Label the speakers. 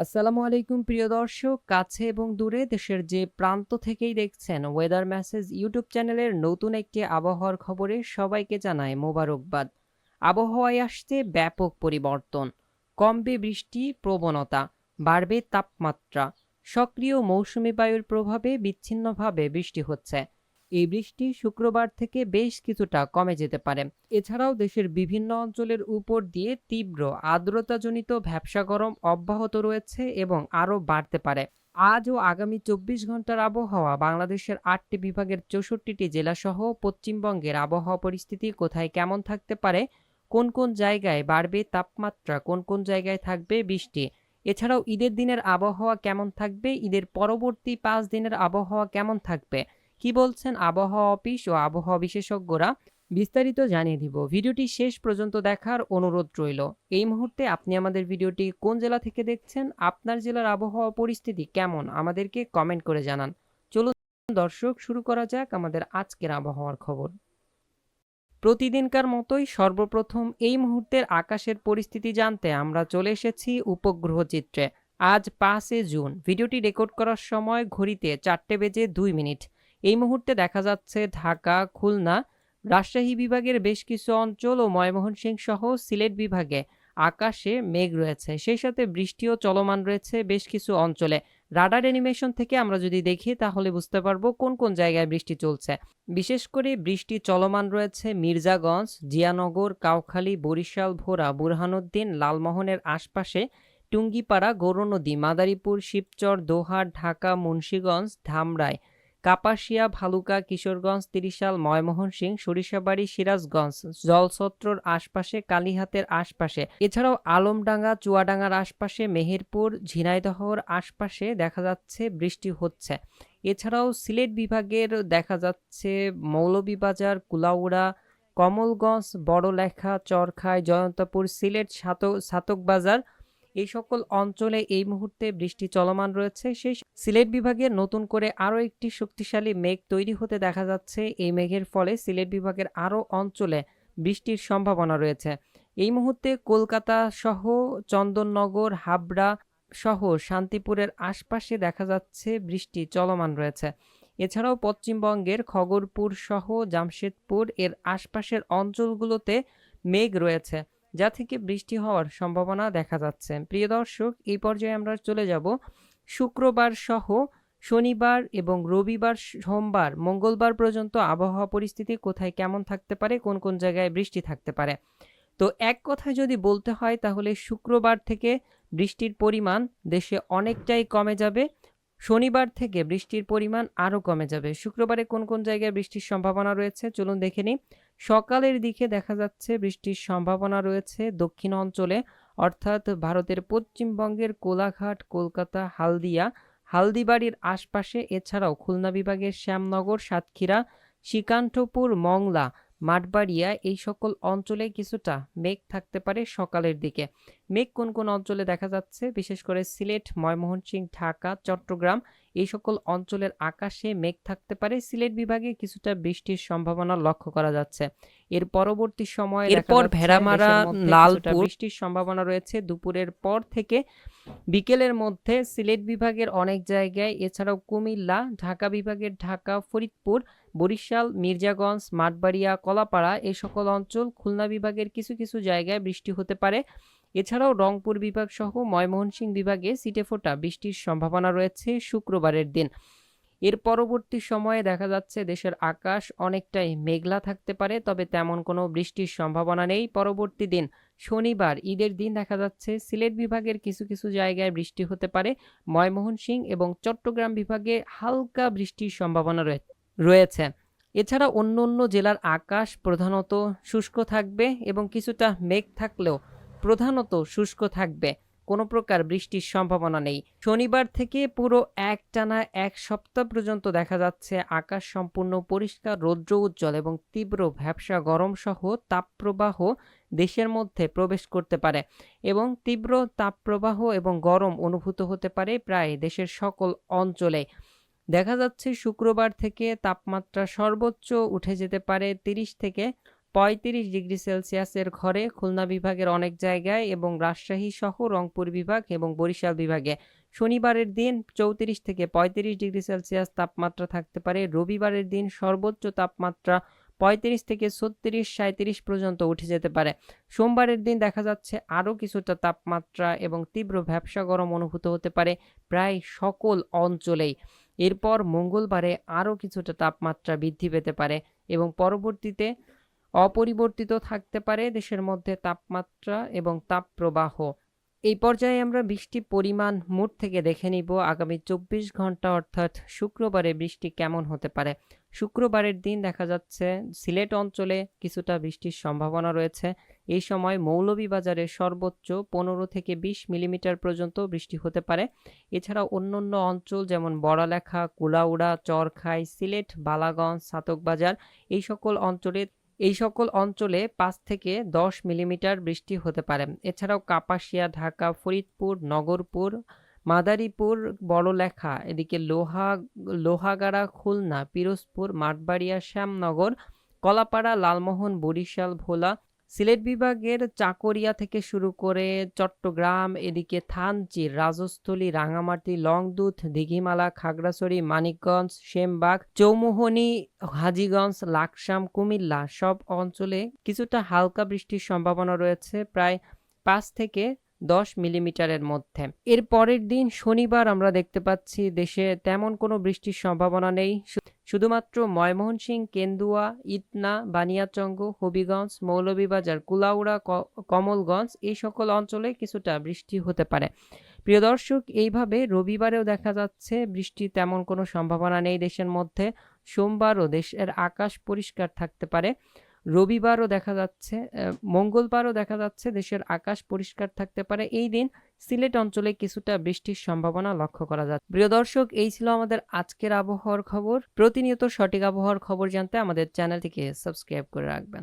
Speaker 1: আসসালামু আলাইকুম, প্রিয় দর্শক। কাছে এবং দূরে দেশের যে প্রান্ত থেকেই দেখছেন ওয়েদার মেসেজ ইউটিউব চ্যানেলের নতুন একটি আবহাওয়ার খবরে সবাইকে জানায় মোবারকবাদ। আবহাওয়ায় আসছে ব্যাপক পরিবর্তন। কমবে বৃষ্টি, প্রবণতা, বাড়বে তাপমাত্রা। সক্রিয় মৌসুমি বায়ুর প্রভাবে বিচ্ছিন্নভাবে বৃষ্টি হচ্ছে। এই বৃষ্টি শুক্রবার থেকে বেশ কিছুটা কমে যেতে পারে। এছাড়াও দেশের বিভিন্ন অঞ্চলের উপর দিয়ে তীব্র আর্দ্রতাজনিত ভ্যাবসা গরম অব্যাহত রয়েছে এবং আরও বাড়তে পারে। আজ ও আগামী চব্বিশ ঘণ্টার আবহাওয়া বাংলাদেশের আটটি বিভাগের চৌষট্টিটি জেলাসহ পশ্চিমবঙ্গের আবহাওয়া পরিস্থিতি কোথায় কেমন থাকতে পারে, কোন কোন জায়গায় বাড়বে তাপমাত্রা, কোন কোন জায়গায় থাকবে বৃষ্টি, এছাড়াও ঈদের দিনের আবহাওয়া কেমন থাকবে, ঈদের পরবর্তী পাঁচ দিনের আবহাওয়া কেমন থাকবে কি বলছেন আবহাওয়া অফিস ও আবহাওয়া বিশেষজ্ঞরা বিস্তারিত জানিয়ে দিব। ভিডিওটি শেষ পর্যন্ত দেখার অনুরোধ রইল। এই মুহূর্তে আপনি আমাদের ভিডিওটি কোন জেলা থেকে দেখছেন, আপনার জেলার আবহাওয়া পরিস্থিতি কেমন, আমাদেরকে কমেন্ট করে জানান। চলুন দর্শক, শুরু করা যাক আমাদের আজকের আবহাওয়ার খবর। প্রতিদিনকার মতোই সর্বপ্রথম এই মুহূর্তের আকাশের পরিস্থিতি জানতে আমরা চলে এসেছি উপগ্রহ চিত্রে। আজ পাঁচে জুন। ভিডিওটি রেকর্ড করার সময় ঘড়িতে চারটে বেজে দুই মিনিট। এই মুহূর্তে দেখা যাচ্ছে ঢাকা, খুলনা, রাজশাহী বিভাগের বেশ কিছু অঞ্চল ও ময়মনসিংহ সহ সিলেট বিভাগে আকাশে মেঘ রয়েছে। সেই সাথে বৃষ্টিও চলমান রয়েছে বেশ কিছু অঞ্চলে। রাডার অ্যানিমেশন থেকে আমরা যদি দেখি, তাহলে বুঝতে পারব কোন কোন জায়গায় বৃষ্টি চলছে। বিশেষ করে বৃষ্টি চলমান রয়েছে মির্জাগঞ্জ, জিয়ানগর, কাউখালী, বরিশাল, ভোরা, বুরহানুদ্দিন, লালমোহনের আশপাশে, টুঙ্গিপাড়া, গৌরনদী, মাদারীপুর, শিবচর, দোহার, ঢাকা, মুন্সীগঞ্জ, ধামরাই। কাপাসিয়া, ভালুকা, কিশোরগঞ্জ, তিরিশাল ময়মোহনসিংহ সরিষাবাড়ি, সিরাজগঞ্জ জলছত্রর আশপাশে, কালীহাতের আশপাশে। এছাড়াও আলমডাঙ্গা, চুয়াডাঙ্গার আশপাশে, মেহেরপুর, ঝিনাইদহর আশপাশে দেখা যাচ্ছে বৃষ্টি হচ্ছে। এছাড়াও সিলেট বিভাগের দেখা যাচ্ছে মৌলভীবাজার, কুলাউড়া, কমলগঞ্জ, বড়লেখা চরখায় জয়ন্তপুর, সিলেট, সাতক, সাতকবাজার এই সকল অঞ্চলে এই মুহূর্তে বৃষ্টি চলমান রয়েছে। সেই সিলেট বিভাগে নতুন করে আরও একটি শক্তিশালী মেঘ তৈরি হতে দেখা যাচ্ছে। এই মেঘের ফলে সিলেট বিভাগের আরও অঞ্চলে বৃষ্টির সম্ভাবনা রয়েছে। এই মুহূর্তে কলকাতা সহ চন্দননগর, হাবড়া সহ শান্তিপুরের আশপাশে দেখা যাচ্ছে বৃষ্টি চলমান রয়েছে। এছাড়াও পশ্চিমবঙ্গের খগরপুর সহ জামশেদপুর এর আশপাশের অঞ্চলগুলোতে মেঘ রয়েছে। যা থেকে বৃষ্টি হওয়ার সম্ভাবনা দেখা যাচ্ছে। প্রিয় দর্শক, এই পর্যায়ে আমরা চলে যাব শুক্রবার সহ শনিবার এবং রবিবার সোমবার। মঙ্গলবার পর্যন্ত আবহাওয়া পরিস্থিতি কোথায় কেমন থাকতে পারে, কোন কোন জায়গায় বৃষ্টি থাকতে পারে? তো এক কথায় যদি বলতে হয়, তাহলে শুক্রবার থেকে বৃষ্টির পরিমাণ দেশে অনেকটাই কমে যাবে। শনিবার থেকে বৃষ্টির পরিমাণ আরও কমে যাবে। শুক্রবারে কোন কোন জায়গায় বৃষ্টির সম্ভাবনা রয়েছে চলুন দেখে নিই। সকালের দিকে দেখা যাচ্ছে বৃষ্টির সম্ভাবনা রয়েছে দক্ষিণ অঞ্চলে, অর্থাৎ ভারতের পশ্চিমবঙ্গের কোলাঘাট, কলকাতা, হালদিয়া, হালদিবাড়ির আশপাশে, এছাড়াও খুলনা বিভাগের শ্যামনগর, সাতক্ষীরা শ্রীকান্থপুর মংলা, মাঠবাড়িয়া এই সকল অঞ্চলে কিছুটা মেঘ থাকতে পারে সকালের দিকে। মেঘ কোন কোন অঞ্চলে দেখা যাচ্ছে? বিশেষ করে সিলেট ময়মোহনসিংহ ঢাকা চট্টগ্রাম এই সকল অঞ্চলের আকাশে মেঘ থাকতে পারে। সিলেট বিভাগে কিছুটা বৃষ্টির সম্ভাবনা লক্ষ্য করা যাচ্ছে। এর পরবর্তী সময়ে এরপর ভেড়ামারা লালপুর বৃষ্টির সম্ভাবনা রয়েছে। দুপুরের পর থেকে বিকেলের মধ্যে সিলেট বিভাগের অনেক জায়গায় এছাড়াও কুমিল্লা ঢাকা বিভাগের ঢাকা ফরিদপুর বরিশাল মির্জাগঞ্জ মাঠবাড়িয়া কলাপাড়া এই সকল অঞ্চল খুলনা বিভাগের কিছু কিছু জায়গায় বৃষ্টি হতে পারে। এছাড়াও রংপুর বিভাগ সহ ময়মনসিংহ বিভাগে সিটেফোঁটা বৃষ্টির সম্ভাবনা রয়েছে শুক্রবারের দিন। এর পরবর্তী সময়ে দেখা যাচ্ছে দেশের আকাশ অনেকটাই মেঘলা থাকতে পারে, তবে তেমন কোনো বৃষ্টির সম্ভাবনা নেই। পরবর্তী দিন শনিবার ঈদের দিন দেখা যাচ্ছে সিলেট বিভাগের কিছু কিছু জায়গায় বৃষ্টি হতে পারে। ময়মোহনসিংহ এবং চট্টগ্রাম বিভাগে হালকা বৃষ্টির সম্ভাবনা রয়েছে। এছাড়া অন্য অন্য জেলার আকাশ প্রধানত শুষ্ক থাকবে এবং কিছুটা মেঘ থাকলেও প্রধানত শুষ্ক থাকবে। কোনো প্রকার বৃষ্টির সম্ভাবনা নেই। শনিবার থেকে পুরো এক টানা এক সপ্তাহ পর্যন্ত দেখা যাচ্ছে আকাশ সম্পূর্ণ পরিষ্কার, রৌদ্র উজ্জ্বল এবং তীব্র ভ্যাবসা গরম সহ তাপপ্রবাহ দেশের মধ্যে প্রবেশ করতে পারে এবং তীব্র তাপপ্রবাহ এবং গরম অনুভূত হতে পারে প্রায় দেশের সকল অঞ্চলে। দেখা যাচ্ছে শুক্রবার থেকে তাপমাত্রা সর্বোচ্চ উঠে যেতে পারে তিরিশ থেকে পঁয়ত্রিশ ডিগ্রি সেলসিয়াসের ঘরে খুলনা বিভাগের অনেক জায়গায় এবং রাজশাহী সহ রংপুর বিভাগ এবং বরিশাল বিভাগে। শনিবারের দিন চৌত্রিশ থেকে পঁয়ত্রিশ ডিগ্রি সেলসিয়াস তাপমাত্রা থাকতে পারে। রবিবারের দিন সর্বোচ্চ তাপমাত্রা পঁয়ত্রিশ থেকে ছত্রিশ সাঁত্রিশ পর্যন্ত উঠে যেতে পারে। সোমবারের দিন দেখা যাচ্ছে আরও কিছুটা তাপমাত্রা এবং তীব্র ভ্যাবসা গরম অনুভূত হতে পারে প্রায় সকল অঞ্চলেই। এরপর মঙ্গলবারে আরও কিছুটা তাপমাত্রা বৃদ্ধি পেতে পারে এবং পরবর্তীতে অপরিবর্তিত থাকতে পারে দেশের মধ্যে তাপমাত্রা এবং তাপপ্রবাহ। এই পর্যায়ে আমরা বৃষ্টির পরিমাণ মোট থেকে দেখে নিব আগামী চব্বিশ ঘণ্টা, অর্থাৎ শুক্রবারে বৃষ্টি কেমন হতে পারে। শুক্রবারের দিন দেখা যাচ্ছে সিলেট অঞ্চলে কিছুটা বৃষ্টির সম্ভাবনা রয়েছে। এই সময় মৌলভীবাজারে সর্বোচ্চ পনেরো থেকে বিশ মিলিমিটার পর্যন্ত বৃষ্টি হতে পারে। এছাড়া অন্যান্য অঞ্চল যেমন বড়ালেখা, কুলাউড়া, চরখাই, সিলেট, বালাগঞ্জ, সাতকবাজার এই সকল অঞ্চলে এই সকল অঞ্চলে পাঁচ থেকে দশ মিলিমিটার বৃষ্টি হতে পারে। এছাড়াও কাপাসিয়া, ঢাকা, ফরিদপুর, নগরপুর, মাদারীপুর, বড়লেখা, এদিকে লোহা, লোহাগাড়া, খুলনা, পিরোজপুর, মাঠবাড়িয়া, শ্যামনগর, কলাপাড়া, লালমোহন, বরিশাল, ভোলা সিলেট বিভাগের চাকরিয়া থেকে শুরু করে চট্টগ্রাম, এদিকে থানচি, রাজস্থলী রাঙামাটি লংদুধ দিঘিমালা, খাগড়াছড়ি, মানিকগঞ্জ, সেমবাগ, চৌমুহনী, হাজিগঞ্জ, লাকসাম, কুমিল্লা সব অঞ্চলে কিছুটা হালকা বৃষ্টির সম্ভাবনা রয়েছে প্রায় পাঁচ থেকে দশ মিলিমিটারের মধ্যে। এর পরের দিন শনিবার আমরা দেখতে পাচ্ছি দেশে তেমন কোনো বৃষ্টির সম্ভাবনা নেই। শুধুমাত্র ময়মনসিংহ, কেন্দুয়া ইতনা বানিয়াচঙ্গ, হবিগঞ্জ, মৌলভীবাজার, কুলাউড়া কমলগঞ্জ এই সকল অঞ্চলে কিছুটা বৃষ্টি হতে পারে। প্রিয় দর্শক, এইভাবে রবিবারেও দেখা যাচ্ছে বৃষ্টি তেমন কোনো সম্ভাবনা নেই দেশের মধ্যে। সোমবারও দেশের আকাশ পরিষ্কার থাকতে পারে। রবিবারও দেখা যাচ্ছে মঙ্গলবারও দেখা যাচ্ছে দেশের আকাশ পরিষ্কার থাকতে পারে। এই দিন সিলেট অঞ্চলে কিছুটা বৃষ্টির সম্ভাবনা লক্ষ্য করা যাচ্ছে। প্রিয় দর্শক, এই ছিল আমাদের আজকের আবহাওয়ার খবর। প্রতিনিয়ত সঠিক আবহাওয়ার খবর জানতে আমাদের চ্যানেলটিকে সাবস্ক্রাইব করে রাখবেন।